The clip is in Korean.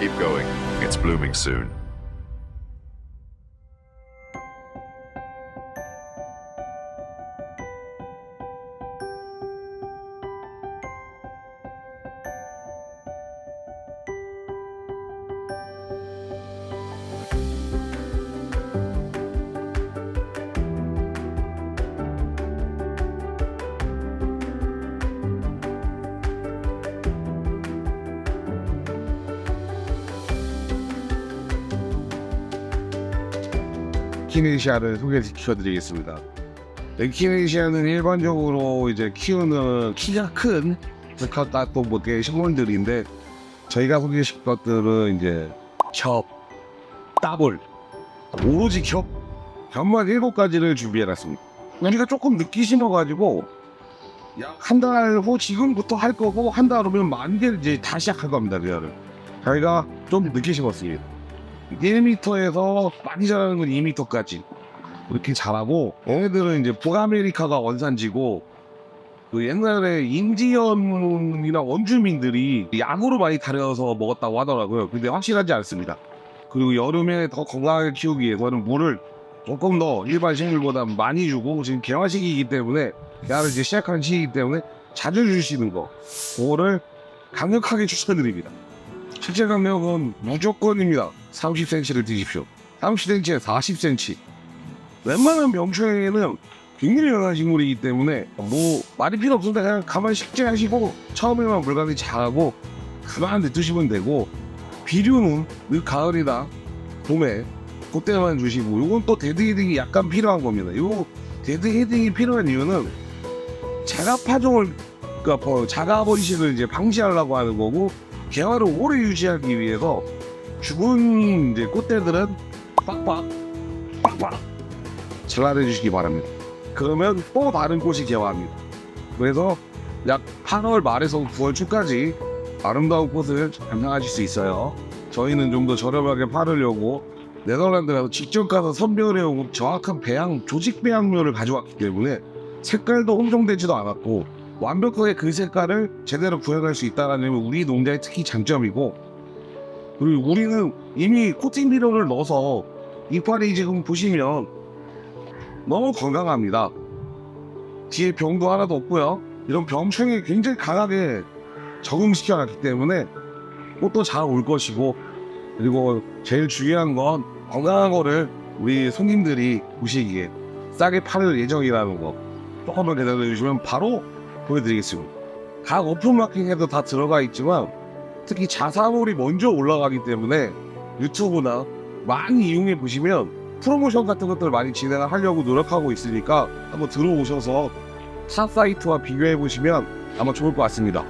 Keep going. It's blooming soon. 키네시아를 소개시켜드리겠습니다. 키네시아는 일반적으로 이제 키우는 키가 큰 스카우트 뭐게 식물들인데 저희가 소개시킬 것들은 이제 협, 따볼, 오로지 협, 협만 일곱 가지를 준비해놨습니다. 우리가 조금 늦게 심어가지고 약한달 후 지금부터 할 거고 한 달 후면 만개 이제 다 시작할 겁니다. 그거를 저희가 좀 늦게 심었습니다. 1m에서 많이 자라는 건 2m까지 이렇게 자라고 얘네들은 이제 북아메리카가 원산지고 그 옛날에 인디언이나 원주민들이 약으로 많이 다려서 먹었다고 하더라고요. 근데 확실하지 않습니다. 그리고 여름에 더 건강하게 키우기 위해서는 물을 조금 더 일반 식물보다 많이 주고 지금 개화 시기이기 때문에 야를 이제 시작한 시기이기 때문에 자주 주시는 거 그거를 강력하게 추천드립니다. 실제 강력은 무조건입니다. 30cm를 드십시오. 30cm에 40cm. 웬만한 명초에는 굉장히 연한 식물이기 때문에 뭐 말이 필요 없는데 그냥 가만히 식재하시고 처음에만 물감이 작고 가만히 냅두시면 되고 비료는 늘 가을이나 봄에 그때만 주시고 이건 또 데드 헤딩이 약간 필요한 겁니다. 요 데드 헤딩이 필요한 이유는 자가 파종을 그러니까 뭐 자가 버리식을 이제 방지하려고 하는 거고 개화를 오래 유지하기 위해서 죽은 이제 꽃대들은 빡빡 빡빡 잘라내 주시기 바랍니다. 그러면 또 다른 꽃이 개화합니다. 그래서 약 8월 말에서 9월 초까지 아름다운 꽃을 감상하실 수 있어요. 저희는 좀 더 저렴하게 팔으려고 네덜란드 가서 직접 가서 선별해 오고 정확한 배양 조직 배양료를 가져왔기 때문에 색깔도 혼종되지도 않았고 완벽하게 그 색깔을 제대로 구현할 수 있다는 게 우리 농장의 특히 장점이고 그리고 우리는 이미 코팅 비료를 넣어서 이파리 지금 보시면 너무 건강합니다. 뒤에 병도 하나도 없고요. 이런 병충해 굉장히 강하게 적응시켜놨기 때문에 꽃도 잘 올 것이고 그리고 제일 중요한 건 건강한 거를 우리 손님들이 보시기에 싸게 팔을 예정이라는 거 조금만 기다려 주시면 바로 보여드리겠습니다. 각 오픈마켓에도 다 들어가 있지만 특히 자사몰이 먼저 올라가기 때문에 유튜브나 많이 이용해 보시면 프로모션 같은 것들 많이 진행을 하려고 노력하고 있으니까 한번 들어오셔서 타 사이트와 비교해 보시면 아마 좋을 것 같습니다.